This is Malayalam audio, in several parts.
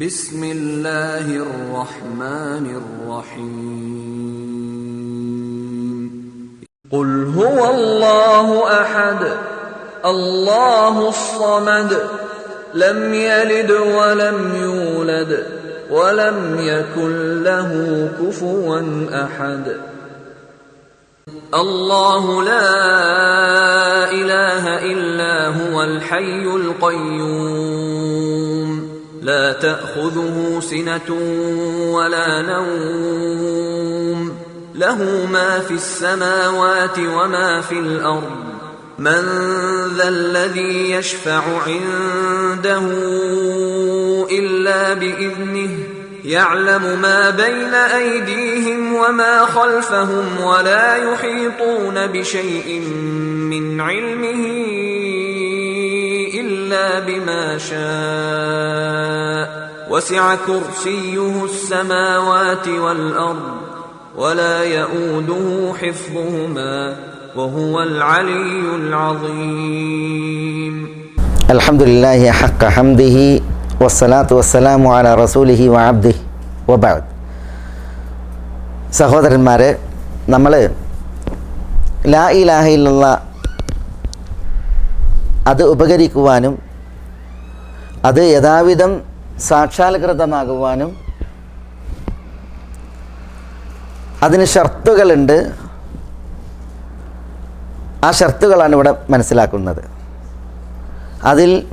بسم الله الرحمن الرحيم. قل هو الله أحد الله الصمد لم يلد ولم يولد ولم يكن له كفوا أحد. الله لا إله إلا هو الحي القيوم. لا تأخذه سنة ولا نوم. له ما في السماوات وما في الأرض. من ذا الذي يشفع عنده إلا بإذنه يعلم ما بين أيديهم وما خلفهم ولا يحيطون بشيء من علمه. الا بما شاء وسع كرسيه السماوات والارض ولا يئوده حفظهما وهو العلي العظيم الحمد لله حق حمده والصلاة والسلام على رسوله وعبده وبعد സഹോദരന്മാരെ നമ്മൾ ലാ ഇലാഹ ഇല്ലല്ല അത് ഉപകരിക്കുവാനും അത് യഥാവിധം സാക്ഷാത്കൃതമാകുവാനും അതിന് ഷർത്തുകളുണ്ട്. ആ ഷർത്തുകളാണ് ഇവിടെ മനസ്സിലാക്കുന്നത്. അതിൽ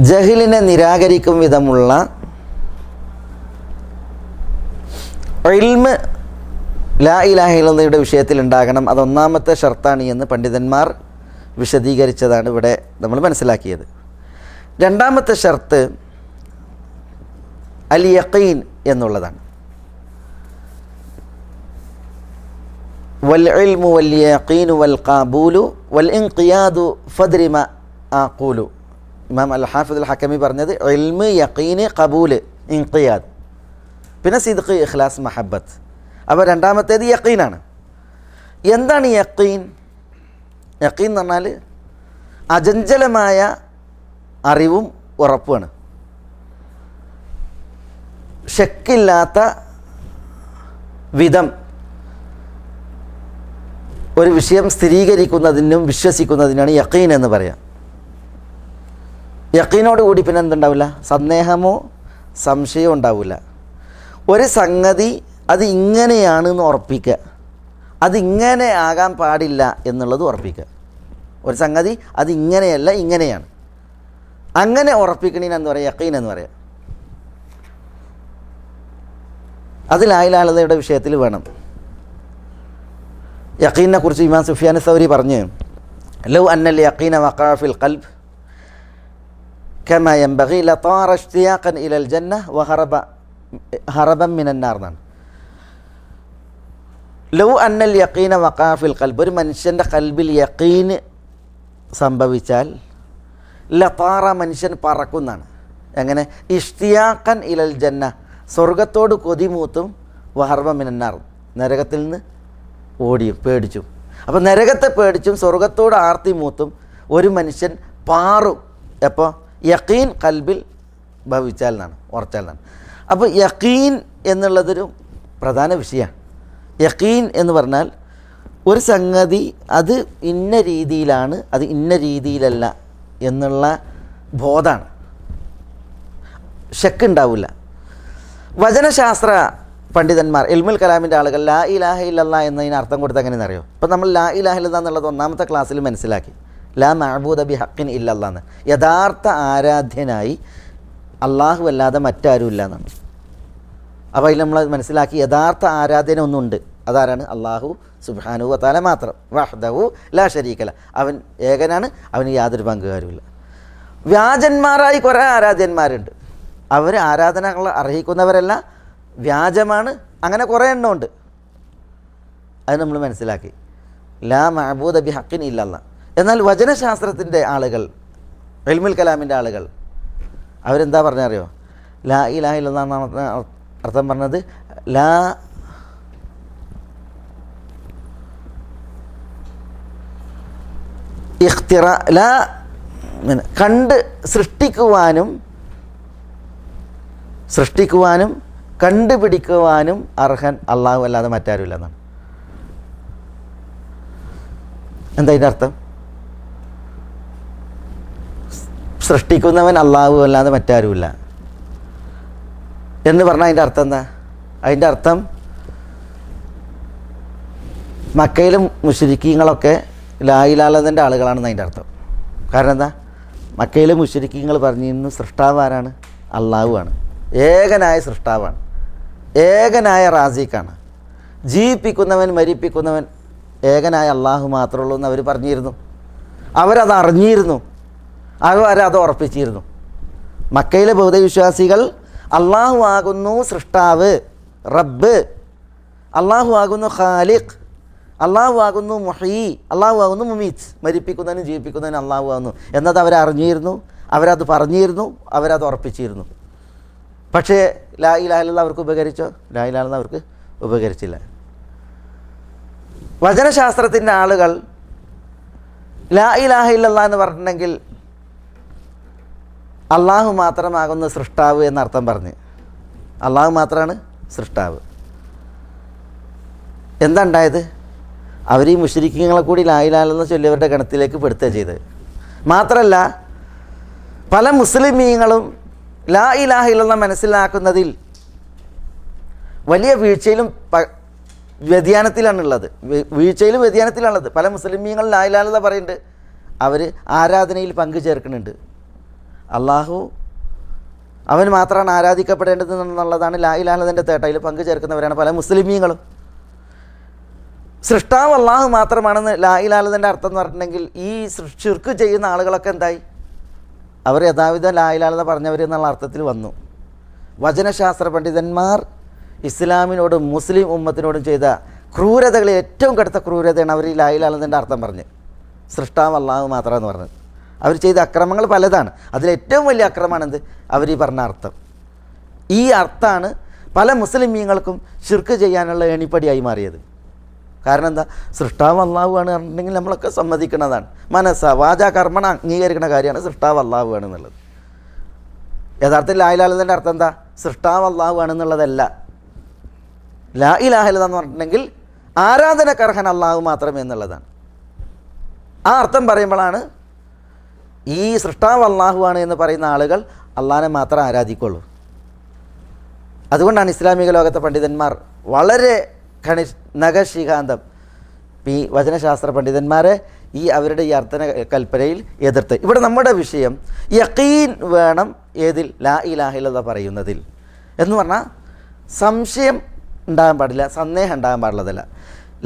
ജഹിലിനെ നിരാകരിക്കും വിധമുള്ള ഇൽമ് ലാ ഇലാഹിലയുടെ വിഷയത്തിൽ ഉണ്ടാകണം അതൊന്നാമത്തെ ഷർത്താണ് എന്ന് പണ്ഡിതന്മാർ വിശദീകരിച്ചതാണ് ഇവിടെ നമ്മൾ മനസ്സിലാക്കിയത്. രണ്ടാമത്തെ ഷർത്ത് അൽ യഖീൻ എന്നുള്ളതാണ്. വൽ ഇൽമു വൽ വൽ ഖാബൂലു വൽ ഇൻഖിയാദു ഫദ്രിമ ആഖൂലു. ഇമാം അൽ ഹാഫിദ് അൽ ഹക്കമി പറഞ്ഞത് ഇൽമ് യഖീന് കബൂൽ ഇൻഖിയാദ്. പിന്നെ സിദ്ഖ് ഇഖ്ലാസ് മഹബത്ത്. അപ്പോൾ രണ്ടാമത്തേത് യക്കീനാണ് എന്താണ് യക്കീൻ യക്കീൻ എന്ന് പറഞ്ഞാൽ അചഞ്ചലമായ അറിവും ഉറപ്പുമാണ്. ഷെക്കില്ലാത്ത വിധം ഒരു വിഷയം സ്ഥിരീകരിക്കുന്നതിനും വിശ്വസിക്കുന്നതിനാണ് യക്കീൻ എന്ന് പറയാം. യക്കീനോട് കൂടി പിന്നെ എന്തുണ്ടാവില്ല? സന്ദേഹമോ സംശയമോ ഉണ്ടാവില്ല. ഒരു സംഗതി അത് ഇങ്ങനെയാണെന്ന് ഉറപ്പിക്കുക. അതിങ്ങനെ ആകാൻ പാടില്ല എന്നുള്ളത് ഉറപ്പിക്കുക. ഒരു സംഗതി അതിങ്ങനെയല്ല ഇങ്ങനെയാണ്. അങ്ങനെ ഉറപ്പിക്കണീനെന്ന് പറയാം? യക്കീൻ എന്ന് പറയാം. അതിലായിലാളതയുടെ വിഷയത്തിൽ വേണം. യക്കീനെ കുറിച്ച് ഇമാൻ സുഫിയാൻ സൗരി പറഞ്ഞ് ലൗ അന്നൽ യക്കീന വഖാഫിൽ കൽബ് കമ എംബഹി ലത്താറ ഇലൽ ജന്ന വഹറബ ഹറബം മിനന്നാർന്നാണ് എന്നാണ് ലൗ അന്നൽ യക്കീന വക്കാഫിൽ കൽബ് ഒരു മനുഷ്യന്റെ കൽബിൽ യക്കീന് സംഭവിച്ചാൽ ലതാറ മനുഷ്യൻ പറക്കുന്നതാണ് എങ്ങനെ? ഇഷ്തിയാക്കൻ ഇലൽ ജന്ന. സ്വർഗത്തോട് കൊതിമൂത്തും വഹർബ മിനന്നാർ. നരകത്തിൽ നിന്ന് ഓടിയും പേടിച്ചും. അപ്പോൾ നരകത്തെ പേടിച്ചും സ്വർഗത്തോട് ആർത്തി മൂത്തും ഒരു മനുഷ്യൻ പാറും. എപ്പോൾ യക്കീൻ കൽബിൽ ഭവിച്ചാൽ എന്നാണ് ഉറച്ചാൽ എന്നാണ്. അപ്പോൾ യക്കീൻ എന്നുള്ളതൊരു പ്രധാന വിഷയമാണ് യക്കീൻ എന്ന് പറഞ്ഞാൽ ഒരു സംഗതി അത് ഇന്ന രീതിയിലാണ് അത് ഇന്ന രീതിയിലല്ല എന്നുള്ള ബോധമാണ് ഷെക്കുണ്ടാവില്ല വചനശാസ്ത്ര പണ്ഡിതന്മാർ എൽമുൽ കലാമിന്റെ ആളുകൾ ലാ ഇലാഹ ഇല്ലല്ല എന്നതിന് അർത്ഥം കൊടുത്ത് എങ്ങനെയെന്ന് അറിയോ ഇപ്പം നമ്മൾ ലാ ഇലാഹ ഇല്ല എന്നുള്ളത് ഒന്നാമത്തെ ക്ലാസ്സിൽ മനസ്സിലാക്കി. ലാ മഹബൂദ് ബി ഹക്കിൻ ഇല്ലല്ലാന്ന് യഥാർത്ഥ ആരാധ്യനായി അള്ളാഹു അല്ലാതെ മറ്റാരും ഇല്ല എന്നാണ്. അപ്പോൾ അതിൽ നമ്മൾ മനസ്സിലാക്കി യഥാർത്ഥ ആരാധന ഒന്നുണ്ട്. അതാരാണ്? അള്ളാഹു സുബാനു വത്താല മാത്രം. വഹദവു ലാ ഷരീക്കല അവൻ ഏകനാണ് അവന് യാതൊരു പങ്കുകാരുമില്ല. വ്യാജന്മാരായി കുറേ ആരാധ്യന്മാരുണ്ട്. അവർ ആരാധനകൾ അർഹിക്കുന്നവരല്ല വ്യാജമാണ് അങ്ങനെ കുറേ എണ്ണമുണ്ട്. അത് നമ്മൾ മനസ്സിലാക്കി. ലാ മഹബൂദ് ബി ഹക്കിൻ ഇല്ലല്ല. എന്നാൽ വചനശാസ്ത്രത്തിന്റെ ആളുകൾ എൽമുൽ കലാമിന്റെ ആളുകൾ അവരെന്താ പറഞ്ഞറിയോ ലാ ഇലാഹ ഇല്ലെന്നാണ് അർത്ഥം പറഞ്ഞത് ലാ ഇഖ്തിറ ലാ കണ്ട് സൃഷ്ടിക്കുവാനും സൃഷ്ടിക്കുവാനും കണ്ടുപിടിക്കുവാനും അർഹൻ അള്ളാഹു അല്ലാതെ മറ്റാരുമില്ല എന്നാണ്. എന്താ അതിന്റെ അർത്ഥം? സൃഷ്ടിക്കുന്നവൻ അള്ളാഹു അല്ലാതെ മറ്റാരുമില്ല. എന്ന് പറഞ്ഞാൽ അതിന്റെ അർത്ഥം എന്താ? അതിന്റെ അർത്ഥം മക്കയിലും മുഷരിക്കീങ്ങളൊക്കെ ലായിലാലതിന്റെ ആളുകളാണെന്ന് അതിന്റെ അർത്ഥം. കാരണം എന്താ? മക്കയിലെ മുഷരിക്കീങ്ങൾ പറഞ്ഞിരുന്നു സൃഷ്ടാവ് ആരാണ്? അള്ളാഹുവാണ് ഏകനായ സൃഷ്ടാവാണ്. ഏകനായ റാസിക്കാണ് ജീവിപ്പിക്കുന്നവൻ മരിപ്പിക്കുന്നവൻ ഏകനായ അള്ളാഹു മാത്രമുള്ളൂ എന്ന് അവർ പറഞ്ഞിരുന്നു. അവരത് അറിഞ്ഞിരുന്നു. അവരത് ഉറപ്പിച്ചിരുന്നു. മക്കയിലെ ബൗദ്ധവിശ്വാസികൾ അള്ളാഹു ആകുന്നു സൃഷ്ടാവ് റബ്ബ്. അള്ളാഹു ആകുന്നു ഖാലിഖ്. അള്ളാഹു ആകുന്നു മുഹീ. അള്ളാഹു ആകുന്നു മുമീത്ത്. മരിപ്പിക്കുന്നതിനും ജീവിപ്പിക്കുന്നതിനും അള്ളാഹു ആകുന്നു എന്നത് അവരറിഞ്ഞിരുന്നു അവരത് പറഞ്ഞിരുന്നു അവരത് ഉറപ്പിച്ചിരുന്നു. പക്ഷേ ലാ ഇലാഹ അവർക്ക് ഉപകരിച്ചോ? ലാ ഇലാഹ അവർക്ക് ഉപകരിച്ചില്ല. വചനശാസ്ത്രത്തിന്റെ ആളുകൾ ലാ ഇലാഹ ഇല്ലല്ലാ എന്ന് പറഞ്ഞിട്ടുണ്ടെങ്കിൽ അള്ളാഹു മാത്രമാകുന്ന സൃഷ്ടാവ് എന്നർത്ഥം പറഞ്ഞ്. അള്ളാഹു മാത്രമാണ് സൃഷ്ടാവ്. എന്താ അവർ ഈ മുഷരിക്കങ്ങളെ കൂടി ലായിലാലെന്ന് ചൊല്ലിയവരുടെ ഗണത്തിലേക്ക് പെടുത്തുക ചെയ്തത്. മാത്രമല്ല പല മുസ്ലിമീങ്ങളും ലാ ഇലാഹിലെന്ന് മനസ്സിലാക്കുന്നതിൽ വലിയ വീഴ്ചയിലും വ്യതിയാനത്തിലാണുള്ളത്. വീഴ്ചയിലും വ്യതിയാനത്തിലാണുള്ളത്. പല മുസ്ലിമീങ്ങൾ ലാ ഇലാഹ പറയുന്നുണ്ട്. അവർ ആരാധനയിൽ പങ്കു ചേർക്കുന്നുണ്ട് അള്ളാഹു അവൻ മാത്രമാണ് ആരാധിക്കപ്പെടേണ്ടത് എന്നുള്ളതാണ് ലാ ഇലാഹത്തിന്റെ തേട്ടയിൽ പങ്കു ചേർക്കുന്നവരാണ് പല മുസ്ലിമീങ്ങളും. സൃഷ്ടാവ് അള്ളാഹു മാത്രമാണെന്ന് ലാ ഇലാഹത്തിന്റെ അർത്ഥം എന്ന് പറഞ്ഞിട്ടുണ്ടെങ്കിൽ ഈ ചുർക്ക് ചെയ്യുന്ന ആളുകളൊക്കെ എന്തായി? അവർ യഥാവിധ ലാ ഇലാഹത പറഞ്ഞവർ എന്നുള്ള അർത്ഥത്തിൽ വന്നു. വചനശാസ്ത്ര പണ്ഡിതന്മാർ ഇസ്ലാമിനോടും മുസ്ലിം ഉമ്മത്തിനോടും ചെയ്ത ക്രൂരതകളിൽ ഏറ്റവും കടുത്ത ക്രൂരതയാണ് അവർ ഈ ലായിലാലതിന്റെ അർത്ഥം പറഞ്ഞ്. സൃഷ്ടാവ് അള്ളാഹു മാത്രമെന്ന് പറഞ്ഞത് അവർ ചെയ്ത അക്രമങ്ങൾ പലതാണ്. അതിലേറ്റവും വലിയ അക്രമമാണ് എന്ത് അവർ ഈ പറഞ്ഞ അർത്ഥം. ഈ അർത്ഥമാണ് പല മുസ്ലിമീങ്ങൾക്കും ഷിർക്ക് ചെയ്യാനുള്ള എണിപ്പടിയായി മാറിയത്. കാരണം എന്താ? സൃഷ്ടാവ് അള്ളാഹുവാണ് പറഞ്ഞിട്ടുണ്ടെങ്കിൽ നമ്മളൊക്കെ സമ്മതിക്കുന്നതാണ്. മനസ്സ വാച കർമ്മണ അംഗീകരിക്കുന്ന കാര്യമാണ് സൃഷ്ടാവ് അള്ളാഹുവാണ് എന്നുള്ളത്. യഥാർത്ഥത്തിൽ ലായിലാലതിന്റെ അർത്ഥം എന്താ? സൃഷ്ടാവ് അള്ളാഹു എന്നുള്ളതല്ല. ലാ ലാഹലത എന്ന് പറഞ്ഞിട്ടുണ്ടെങ്കിൽ ആരാധനക്കർഹൻ അള്ളാഹു മാത്രമേ എന്നുള്ളതാണ്. ആ അർത്ഥം പറയുമ്പോഴാണ് ഈ സൃഷ്ടാവ് അള്ളാഹുവാണ് എന്ന് പറയുന്ന ആളുകൾ അള്ളാഹിനെ മാത്രം ആരാധിക്കുള്ളൂ. അതുകൊണ്ടാണ് ഇസ്ലാമിക ലോകത്തെ പണ്ഡിതന്മാർ വളരെ ഖണി നഖശിഖാന്തം. ഈ വചനശാസ്ത്ര പണ്ഡിതന്മാരെ ഈ അവരുടെ ഈ അർത്ഥന കൽപ്പനയിൽ എതിർത്ത്. ഇവിടെ നമ്മുടെ വിഷയം യക്കീൻ വേണം ഏതിൽ? ലാ ഇലാഹിലത പറയുന്നതിൽ. എന്ന് പറഞ്ഞാൽ സംശയം ഉണ്ടാകാൻ പാടില്ല സന്ദേഹം ഉണ്ടാകാൻ പാടുള്ളതല്ല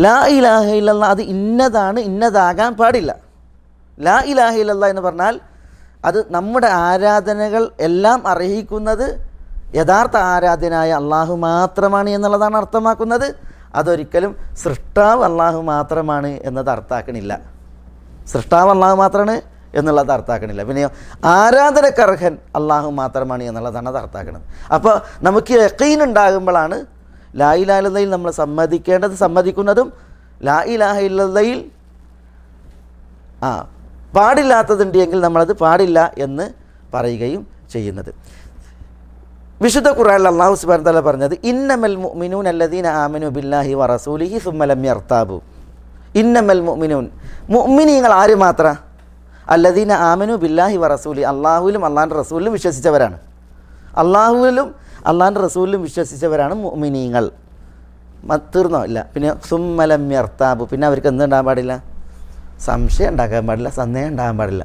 ലാ ഇലാഹില്ല അത് ഇന്നതാണ് ഇന്നതാകാൻ പാടില്ല. ലാ ഇലാഹില്ല എന്ന് പറഞ്ഞാൽ അത് നമ്മുടെ ആരാധനകൾ എല്ലാം അർഹിക്കുന്നത് യഥാർത്ഥ ആരാധനായ അള്ളാഹു മാത്രമാണ് എന്നുള്ളതാണ് അർത്ഥമാക്കുന്നത്. അതൊരിക്കലും സൃഷ്ടാവ് അള്ളാഹു മാത്രമാണ് എന്നത് അർത്ഥാക്കണില്ല സൃഷ്ടാവ് അള്ളാഹു മാത്രമാണ് എന്നുള്ളത് അർത്ഥാക്കണില്ല പിന്നെയോ ആരാധനക്കർഹൻ അള്ളാഹു മാത്രമാണ് എന്നുള്ളതാണ് അത് അർത്ഥാക്കുന്നത് അപ്പോൾ നമുക്ക് യക്കീൻ ഉണ്ടാകുമ്പോഴാണ് ലാ ഇലാഹില്ലയിൽ നമ്മൾ സമ്മതിക്കേണ്ടത് സമ്മതിക്കുന്നതും ലാ ഇലാഹില്ലയിൽ ആ പാടില്ലാത്തതുണ്ട് എങ്കിൽ നമ്മളത് പാടില്ല എന്ന് പറയുകയും ചെയ്യുന്നത്. വിശുദ്ധ ഖുറാനിൽ അള്ളാഹു സുബാൻ തല പറഞ്ഞത് ഇന്നമൽ മുഅ്മിനൂൻ അല്ലദീന ആമിനു ബില്ലാഹി വറസൂലിഹി റസൂലിഹി സുമ്മലം യർത്താബു ഇന്നമൽ മുഅ്മിനൂൻ. മുഅ്മിനീങ്ങൾ ആര് മാത്ര? അല്ലദീന ആമിനു ബില്ലാഹി വറസൂലി അള്ളാഹുലും അള്ളാഹിന്റെ റസൂലിലും വിശ്വസിച്ചവരാണ്. അള്ളാഹുവിലും അള്ളാഹിന്റെ റസൂലിലും വിശ്വസിച്ചവരാണ് മുഅ്മിനീങ്ങൾ. തീർന്നോ? ഇല്ല. പിന്നെ സുമ്മലം യർത്താബു പിന്നെ അവർക്ക് എന്തുണ്ടാകാൻ പാടില്ല? സംശയം ഉണ്ടാക്കാൻ പാടില്ല സന്ദേഹം ഉണ്ടാകാൻ പാടില്ല.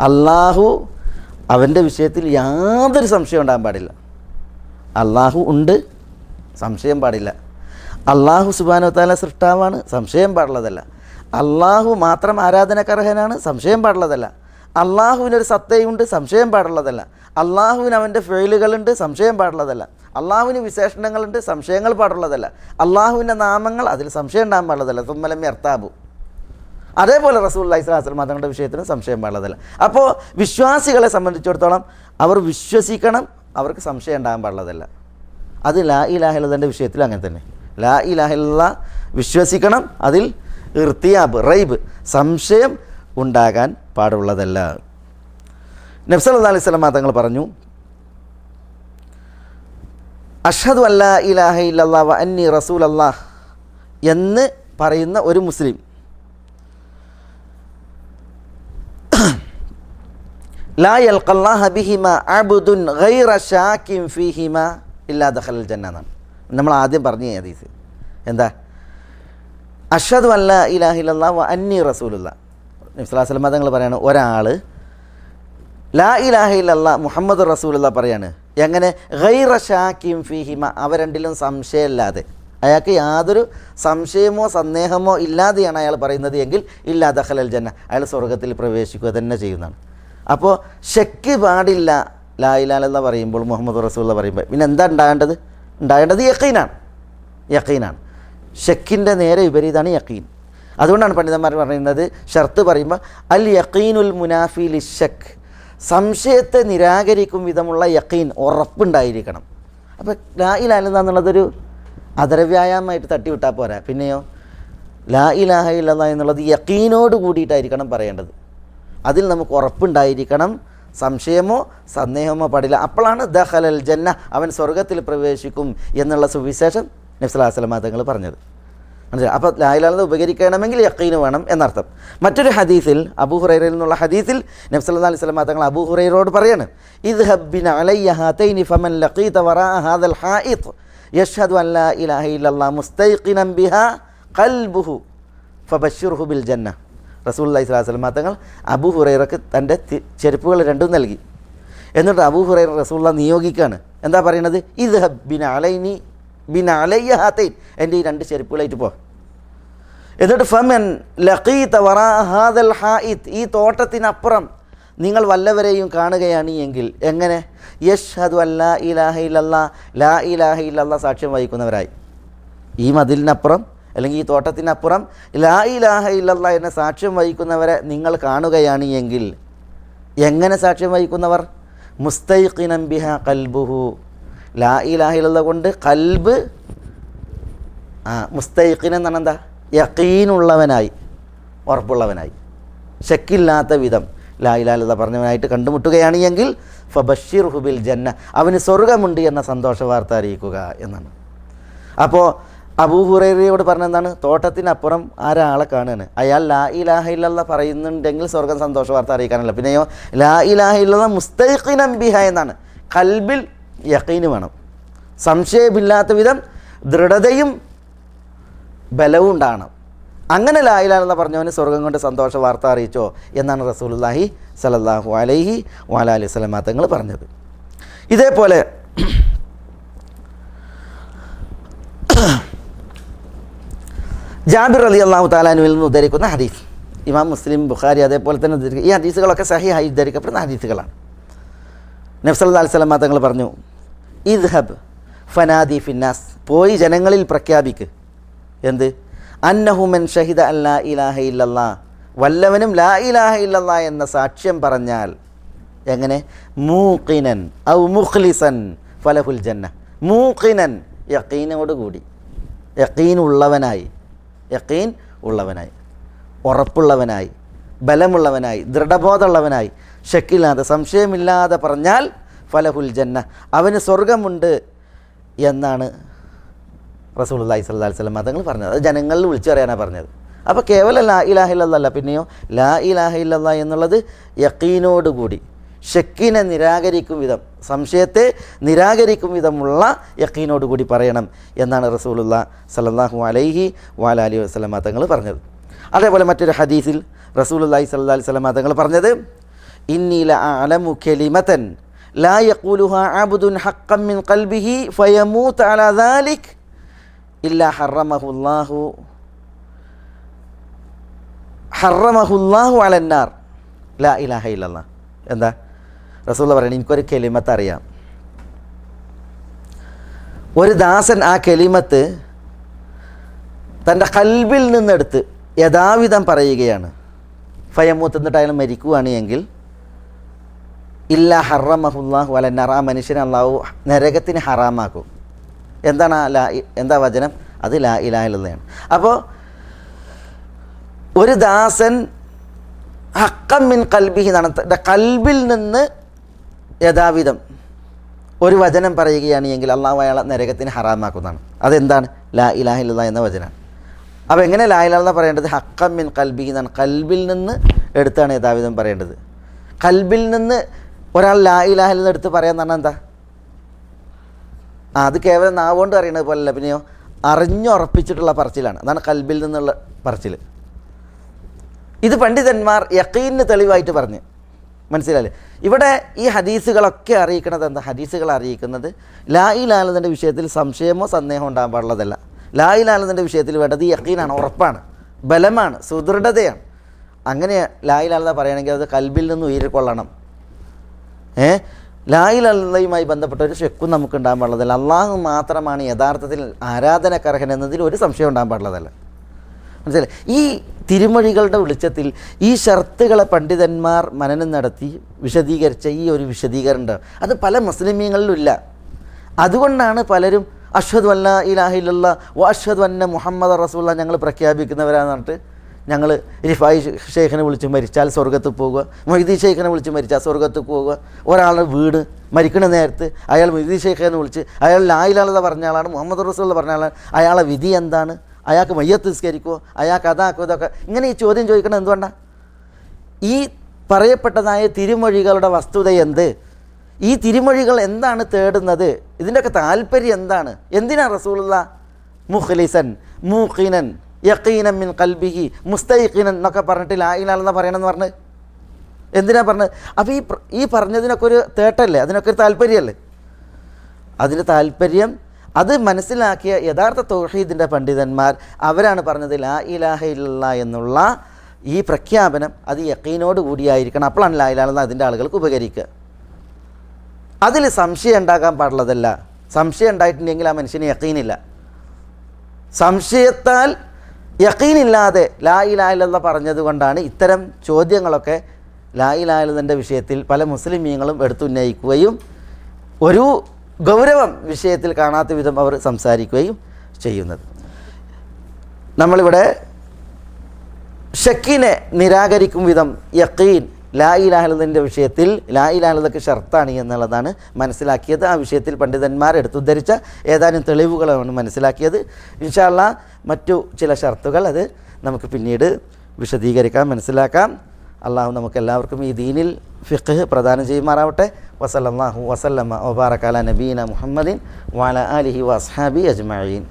അള്ളാഹു അവന്റെ വിഷയത്തിൽ യാതൊരു സംശയം ഉണ്ടാകാൻ പാടില്ല. അള്ളാഹു ഉണ്ട് സംശയം പാടില്ല. അള്ളാഹു സുബാനു താല സൃഷ്ടാവാണ് സംശയം പാടുള്ളതല്ല. അള്ളാഹു മാത്രം ആരാധനക്കർഹനാണ് സംശയം പാടുള്ളതല്ല. അള്ളാഹുവിനൊരു സത്തയുണ്ട് സംശയം പാടുള്ളതല്ല. അള്ളാഹുവിന് അവന്റെ ഫെയിലുകളുണ്ട് സംശയം പാടുള്ളതല്ല. അള്ളാഹുവിന് വിശേഷണങ്ങളുണ്ട് സംശയങ്ങൾ പാടുള്ളതല്ല. അള്ളാഹുവിന്റെ നാമങ്ങൾ അതിൽ സംശയം ഉണ്ടാകാൻ പാടുള്ളതല്ല. തുമ്മലമ്മി അർത്താബു അതേപോലെ റസൂൽ ഇസ്ലാസ്ലം തങ്ങളുടെ വിഷയത്തിനും സംശയം പാടുള്ളതല്ല അപ്പോൾ വിശ്വാസികളെ സംബന്ധിച്ചിടത്തോളം അവർ വിശ്വസിക്കണം അവർക്ക് സംശയം ഉണ്ടാകാൻ പാടുള്ളതല്ല അത് ലാ ഇലാഹിലതിന്റെ വിഷയത്തിൽ അങ്ങനെ തന്നെ. ലാ ഇലാഹില്ല വിശ്വസിക്കണം അതിൽ ഇർത്തിയാബ് റൈബ് സംശയം ഉണ്ടാകാൻ പാടുള്ളതല്ല. നബ്സൽ അലൈഹി സ്വലം തങ്ങൾ പറഞ്ഞു അഷദ് അല്ലാ ഇലാഹ ഇല്ലാ വ അന്നി റസൂൽ അല്ലാഹ് എന്ന് പറയുന്ന ഒരു മുസ്ലിം ലാ യൽഖല്ലാഹ ബിഹിമ അബ്ദുൻ ഗൈറ ഷാക്കിൻ ഫീഹിമ ഇല്ലാ ദഖലൽ ജന്ന എന്നാണ്. നമ്മൾ ആദ്യം പറഞ്ഞു ഹദീസ്. എന്താ? അഷദ് അല്ല ഇലാഹില്ല വ അന്നി റസൂലുള്ള നബ്സലാസ്ലം തങ്ങൾ പറയാണ് ഒരാൾ ലാ ഇലാഹ ഇല്ലല്ല മുഹമ്മദ് റസൂലുള്ള പറയാണ്. എങ്ങനെ? ഗൈറ ഷാക്കിം ഫീഹിമ. അവ രണ്ടിലും സംശയമില്ലാതെ. അയാൾക്ക് യാതൊരു സംശയമോ സന്ദേഹമോ ഇല്ലാതെയാണ് അയാൾ പറയുന്നത് എങ്കിൽ ഇല്ലാ ദഖലൽ ജന്ന. അയാൾ സ്വർഗത്തിൽ പ്രവേശിക്കുക തന്നെ ചെയ്യുന്നതാണ്. അപ്പോൾ ഷെക്ക് പാടില്ല ലാ എന്ന് പറയുമ്പോൾ മുഹമ്മദ് റസൂള്ള പറയുമ്പോൾ പിന്നെ എന്താ ഉണ്ടാകേണ്ടത്? ഉണ്ടാകേണ്ടത് യക്കീനാണ് യക്കീനാണ് ഷെക്കിന്റെ നേരെ വിപരീതമാണ് യക്കീൻ അതുകൊണ്ടാണ് പണ്ഡിതന്മാർ പറയുന്നത് ഷർത്ത് പറയുമ്പോൾ അൽ യക്കീനുൽ മുനാഫി ലിഷക് സംശയത്തെ നിരാകരിക്കും വിധമുള്ള യക്കീൻ ഉറപ്പുണ്ടായിരിക്കണം. അപ്പോൾ ലാ ഇലാഹ എന്നുള്ളതൊരു അതരവ്യായാമമായിട്ട് തട്ടിവിട്ടാൽ പോരാ. പിന്നെയോ? ലാ ഇലാഹ ഇല്ലല്ലാ എന്നുള്ളത് യക്കീനോട് കൂടിയിട്ടായിരിക്കണം പറയേണ്ടത്. അതിൽ നമുക്ക് ഉറപ്പുണ്ടായിരിക്കണം. സംശയമോ സന്ദേഹമോ പാടില്ല. അപ്പോഴാണ് ദഹലൽ ജന്ന അവൻ സ്വർഗത്തിൽ പ്രവേശിക്കും എന്നുള്ള സുവിശേഷം നബ്സലാസ്ലമ തങ്ങൾ പറഞ്ഞത്. മനസ്സിലായി? അപ്പോൾ ലായിലാലത് ഉപകരിക്കണമെങ്കിൽ യക്കീന് വേണം എന്നർത്ഥം. മറ്റൊരു ഹദീസിൽ അബൂ ഹുറൈറിൽ നിന്നുള്ള ഹദീസിൽ നബ്സല്ലാ അലൈഹി സ്വലമ തങ്ങൾ അബൂ ഹുറൈറോട് പറയാണ് ഇത് ഹബ്ബിൻ അലയ്യ ഹാതൈനി ഫമൻ ലഖീത വറാ ഹാദൽ ഖൽബുഹു ബിൽ ജന്ന. റസൂൽ അലൈഹി സ്വലാസ്ലമ തങ്ങൾ അബു ഹുറൈറക്ക് തന്റെ ചെരുപ്പുകൾ രണ്ടും നൽകി. എന്നിട്ട് അബു ഹുറൈറ റസൂള്ള നിയോഗിക്കുകയാണ് എന്താ പറയണത്? ഇത് ബിൻ അലൈനി ബിൻ അലയ്യ ഹാത്തൈൻ എന്റെ ഈ രണ്ട് ചെരുപ്പുകളായിട്ട് പോ. എന്നിട്ട് ഫമൻ ലഖീത വറാ ഹാദൽ ഹായിത്ത് ഈ തോട്ടത്തിനപ്പുറം നിങ്ങൾ വല്ലവരെയും കാണുകയാണ് എങ്കിൽ എങ്ങനെ? യഷ്ഹദു അല്ലാ ഇലാഹ ഇല്ലല്ലാ. ലാ ഇലാഹ ഇല്ലല്ലാ സാക്ഷ്യം വഹിക്കുന്നവരായി. ഈ മതിലിനപ്പുറം അല്ലെങ്കിൽ ഈ തോട്ടത്തിനപ്പുറം ലാ ഇലാഹ ഇല്ലല്ലാ എന്ന സാക്ഷ്യം വഹിക്കുന്നവരെ നിങ്ങൾ കാണുകയാണ് എങ്കിൽ എങ്ങനെ സാക്ഷ്യം വഹിക്കുന്നവർ? മുസ്തൈഖിനം ബിഹ കൽബുഹു. ലാ ഇലാഹ ഇല്ലല്ലാ കൊണ്ട് കൽബ് ആ മുസ്തൈഖിൻ എന്നാണ് എന്താ? യക്കീനുള്ളവനായി ഉറപ്പുള്ളവനായി. ശക്കില്ലാത്ത വിധം ലാ ഇലാലത പറഞ്ഞവനായിട്ട് കണ്ടുമുട്ടുകയാണ് എങ്കിൽ ഫബഷീർ ഹുബിൽ ജന്ന അവന് സ്വർഗമുണ്ട് എന്ന സന്തോഷ വാർത്ത അറിയിക്കുക എന്നാണ്. അപ്പോൾ അബൂഹുറേറിയോട് പറഞ്ഞെന്താണ്? തോട്ടത്തിനപ്പുറം ആരാളെ കാണുകയാണ് അയാൾ ലാ ഇലാഹ ഇല്ലല്ല പറയുന്നുണ്ടെങ്കിൽ സ്വർഗം സന്തോഷ വാർത്ത അറിയിക്കാനല്ല. പിന്നെയോ ലാ ഇലാഹ ഇല്ലല്ല മുസ്തൈഖിനം ബിഹ എന്നാണ്. കൽബിൽ യക്കീന് വേണം. സംശയമില്ലാത്ത വിധം ദൃഢതയും ബലവും ഉണ്ടാകണം. അങ്ങനെ ലായിലാണെന്ന് പറഞ്ഞവന് സ്വർഗം കൊണ്ട് സന്തോഷ വാർത്ത അറിയിച്ചോ എന്നാണ് റസൂലുല്ലാഹി സലല്ലാഹു അലൈഹി വാലാ അലൈഹി സ്വലമാ തങ്ങൾ പറഞ്ഞത്. ഇതേപോലെ ജാബിർ അലി അള്ളാഹു താലാനുവിൽ നിന്ന് ഉദ്ധരിക്കുന്ന ഹദീസ്. ഇമാം മുസ്ലിം ബുഖാരി അതേപോലെ തന്നെ ഉദ്ധരിക്കുക ഈ ഹദീസുകളൊക്കെ സഹിയായി ഉദ്ധരിക്കപ്പെടുന്ന ഹദീസുകളാണ്. നബ്സല്ലാ അലൈഹി സ്വലമാ തങ്ങൾ പറഞ്ഞു ഇദ്ഹബ് ഫനാദി ഫിന്നാസ്. പോയി ജനങ്ങളിൽ പ്രഖ്യാപിക്ക്. എന്ത്? അന്നഹുമൻ ഷഹിദ അല്ലാ ഇലാഹ ഇല്ലല്ലാ. വല്ലവനും ലാ ഇലാഹ ഇല്ലല്ലാ എന്ന സാക്ഷ്യം പറഞ്ഞാൽ എങ്ങനെ? മൂക്കിനൻ ഔ മുഖ്ലിസൻ ഫലഹുൽ ജന്ന. മൂക്കിനൻ യക്കീനോടുകൂടി യക്കീൻ ഉള്ളവനായി. യക്കീൻ ഉള്ളവനായി ഉറപ്പുള്ളവനായി ബലമുള്ളവനായി ദൃഢബോധമുള്ളവനായി. ഷക്കില്ലാതെ സംശയമില്ലാതെ പറഞ്ഞാൽ ഫലഹുൽ ജന്ന അവന് സ്വർഗമുണ്ട് എന്നാണ് റസൂൽ അള്ളഹി സ്വല്ലാ വസ്ലം മതങ്ങൾ പറഞ്ഞത്. അത് ജനങ്ങളിൽ വിളിച്ചു പറയാനാണ് പറഞ്ഞത്. അപ്പോൾ കേവലം ലാ ഇലാഹില്ലല്ല പിന്നെയോ ലാ ഇലാഹ ഇല്ലല്ല എന്നുള്ളത് യക്കീനോടുകൂടി ഷക്കിനെ നിരാകരിക്കും വിധം സംശയത്തെ നിരാകരിക്കും വിധമുള്ള യക്കീനോടുകൂടി പറയണം എന്നാണ് റസൂലുള്ള സല്ലാഹു അലൈഹി വാലാലി വസ്ലമ തങ്ങൾ പറഞ്ഞത്. അതേപോലെ മറ്റൊരു ഹദീസിൽ റസൂലുല്ലാഹി സല്ലാ വസ്ലമ തങ്ങൾ പറഞ്ഞത് ഇന്നീല അലമു കലിമതൻ ലാ യഖൂലുഹ അബ്ദുൻ ഹഖം മിൻ ഖൽബിഹി ഫയമൂത്ത് അലാ ദാലിക് ഇല്ലാ ഹറമഹുല്ലാഹു ഹറമഹുല്ലാഹു അലന്നാർ ലാ ഇലാഹ ഇല്ലല്ലാ. എന്താ? റസൂള്ള പറയണ എനിക്കൊരു കെലിമത്ത് അറിയാം ഒരു ദാസൻ ആ കെലിമത്ത് തന്റെ കൽബിൽ നിന്നെടുത്ത് യഥാവിധം പറയുകയാണ്. ഫയമൂത്ത് എന്നിട്ട് അയാൾ മരിക്കുകയാണ് എങ്കിൽ ഇല്ല ഹറമഹുല്ലാഹു അല്ല നറാ മനുഷ്യനെ അള്ളാഹു നരകത്തിന് ഹറാമാക്കും. എന്താണ് ആ ലാ എന്താ വചനം? അത് ലാ ഇലാഹിലുള്ളതാണ് അപ്പോൾ ഒരു ദാസൻ ഹക്കം മിൻ കൽബിഹി തന്റെ കൽബിൽ നിന്ന് യഥാവിധം ഒരു വചനം പറയുകയാണ് എങ്കിൽ അള്ളാഹു അയാളെ നരകത്തിന് ഹറാമാക്കുന്നതാണ്. അതെന്താണ്? ലാ ഇലാഹില്ല എന്ന വചനമാണ്. അപ്പോൾ എങ്ങനെ ലാ ഇലാഹ പറയേണ്ടത്? ഹക്കം മിൻ കൽബി എന്നാണ്. കൽബിൽ നിന്ന് എടുത്താണ് യഥാവിധം പറയേണ്ടത്. കൽബിൽ നിന്ന് ഒരാൾ ലാ ഇലാഹിൽ നിന്ന് എടുത്ത് പറയാൻ പറഞ്ഞാൽ എന്താ? അത് കേവലം നാവുകൊണ്ട് അറിയണത് പോലല്ല. പിന്നെയോ അറിഞ്ഞുറപ്പിച്ചിട്ടുള്ള പറച്ചിലാണ്. അതാണ് കൽബിൽ നിന്നുള്ള പറച്ചിൽ ഇത് പണ്ഡിതന്മാർ യക്കീന് തെളിവായിട്ട് പറഞ്ഞ്. മനസ്സിലായില്ലേ? ഇവിടെ ഈ ഹദീസുകളൊക്കെ അറിയിക്കുന്നത് എന്താ? ഹദീസുകൾ അറിയിക്കുന്നത് ലായി ലാലതിന്റെ വിഷയത്തിൽ സംശയമോ സന്ദേഹമോ ഉണ്ടാകാൻ പാടുള്ളതല്ല. ലായി ലാലതിന്റെ വിഷയത്തിൽ വേണ്ടത് യക്കീനാണ് ഉറപ്പാണ് ബലമാണ് സുദൃഢതയാണ്. അങ്ങനെ ലായി ലാലത പറയുകയാണെങ്കിൽ അത് കൽബിൽ നിന്ന് ഉയരിക്കൊള്ളണം ഏ? ലായി ലാലതയുമായി ബന്ധപ്പെട്ട ഒരു ഷെക്കും നമുക്ക് ഉണ്ടാകാൻ പാടുള്ളതല്ല. അള്ളാഹു മാത്രമാണ് യഥാർത്ഥത്തിൽ ആരാധനക്കർഹൻ എന്നതിൽ ഒരു സംശയം ഉണ്ടാകാൻ പാടുള്ളതല്ല. മനസ്സിലായി ഈ തിരുമൊഴികളുടെ വെളിച്ചത്തിൽ ഈ ഷർത്തുകളെ പണ്ഡിതന്മാർ മനനം നടത്തി വിശദീകരിച്ച ഈ ഒരു വിശദീകരണം അത് പല മുസ്ലിമീങ്ങളിലും ഇല്ല. അതുകൊണ്ടാണ് പലരും അഷ്ഹദ് വല്ല ഇലാഹില്ല വ അഷ്ഹദ് അന്ന മുഹമ്മദ് റസൂല്ല ഞങ്ങൾ പ്രഖ്യാപിക്കുന്നവരാന്ന് പറഞ്ഞിട്ട് ഞങ്ങൾ റിഫായി ഷെയ്ഖിനെ വിളിച്ച് മരിച്ചാൽ സ്വർഗത്ത് പോവുക മൊഹിദി ഷെയ്ഖിനെ വിളിച്ച് മരിച്ചാൽ സ്വർഗത്ത് പോവുക ഒരാളുടെ വീട് മരിക്കുന്ന നേരത്ത് അയാൾ മൊഹിദി ഷെയ്ഖിനെ വിളിച്ച് അയാൾ ലായിലാളത പറഞ്ഞ ആളാണ് മുഹമ്മദ് റസൂൽ പറഞ്ഞ ആളാണ് അയാളെ വിധി എന്താണ്? അയാൾക്ക് മയ്യത്ത് നിസ്കരിക്കുമോ അയാൾക്ക് അതാക്കോ ഇതൊക്കെ. ഇങ്ങനെ ഈ ചോദ്യം ചോദിക്കണം എന്തുകൊണ്ടാണ് ഈ പറയപ്പെട്ടതായ തിരുമൊഴികളുടെ വസ്തുത എന്ത്? ഈ തിരുമൊഴികൾ എന്താണ് തേടുന്നത്? ഇതിന്റെയൊക്കെ താല്പര്യം എന്താണ്? എന്തിനാ റസൂലുള്ള മുഖ്ലിസൻ മൂഖിനൻ യക്കീനൻ മിൻ കൽബിഹി മുസ്തൈഖിനൻ എന്നൊക്കെ പറഞ്ഞിട്ട് ലായിലാണെന്ന് പറയണമെന്ന് പറഞ്ഞ്? എന്തിനാ പറഞ്ഞത് അപ്പോൾ ഈ ഈ പറഞ്ഞതിനൊക്കെ ഒരു തേട്ടല്ലേ? അതിനൊക്കെ ഒരു താല്പര്യമല്ലേ? അതിന് താല്പര്യം അത് മനസ്സിലാക്കിയ യഥാർത്ഥ തൗഹീദിന്റെ പണ്ഡിതന്മാർ അവരാണ് പറഞ്ഞത് ലാ ഇലാഹ ഇല്ല എന്നുള്ള ഈ പ്രഖ്യാപനം അത് യക്കീനോട് കൂടിയായിരിക്കണം. അപ്പോഴാണ് ലാ ഇലാഹ അതിന്റെ ആളുകൾക്ക് ഉപകരിക്കുക. അതിൽ സംശയം ഉണ്ടാകാൻ പാടുള്ളതല്ല. സംശയം ഉണ്ടായിട്ടുണ്ടെങ്കിൽ ആ മനുഷ്യന് യക്കീനില്ല. സംശയത്താൽ യക്കീനില്ലാതെ ലാ ഇലാഹില്ലെന്ന് പറഞ്ഞത് കൊണ്ടാണ് ഇത്തരം ചോദ്യങ്ങളൊക്കെ ലാ ഇലാഹില്ലതിന്റെ വിഷയത്തിൽ പല മുസ്ലിമീങ്ങളും എടുത്തുന്നയിക്കുകയും ഒരു ഗൗരവം വിഷയത്തിൽ കാണാത്ത വിധം അവർ സംസാരിക്കുകയും ചെയ്യുന്നത്. നമ്മളിവിടെ ഷക്കിനെ നിരാകരിക്കും വിധം യക്കീൻ ലാ ഇലാഹലതിന്റെ വിഷയത്തിൽ ലാ ഇലാഹലതൊക്കെ ഷർത്താണ് എന്നുള്ളതാണ് മനസ്സിലാക്കിയത്. ആ വിഷയത്തിൽ പണ്ഡിതന്മാർ എടുത്തുദ്ധരിച്ച ഏതാനും തെളിവുകളാണ് മനസ്സിലാക്കിയത്. ഇൻഷാല്ല മറ്റു ചില ഷർത്തുകൾ അത് നമുക്ക് പിന്നീട് വിശദീകരിക്കാം മനസ്സിലാക്കാം. അള്ളാഹു നമുക്ക് എല്ലാവർക്കും ഈ ദീനിൽ ഫിഖ് പ്രദാനം ചെയ്യുമാറാവട്ടെ. വസല്ലാഹു വസല്ലമ്മ ഒബാറക്കാല നബീന മുഹമ്മദിൻ വാല അലിഹി വസ്ഹാബി അജ്മീൻ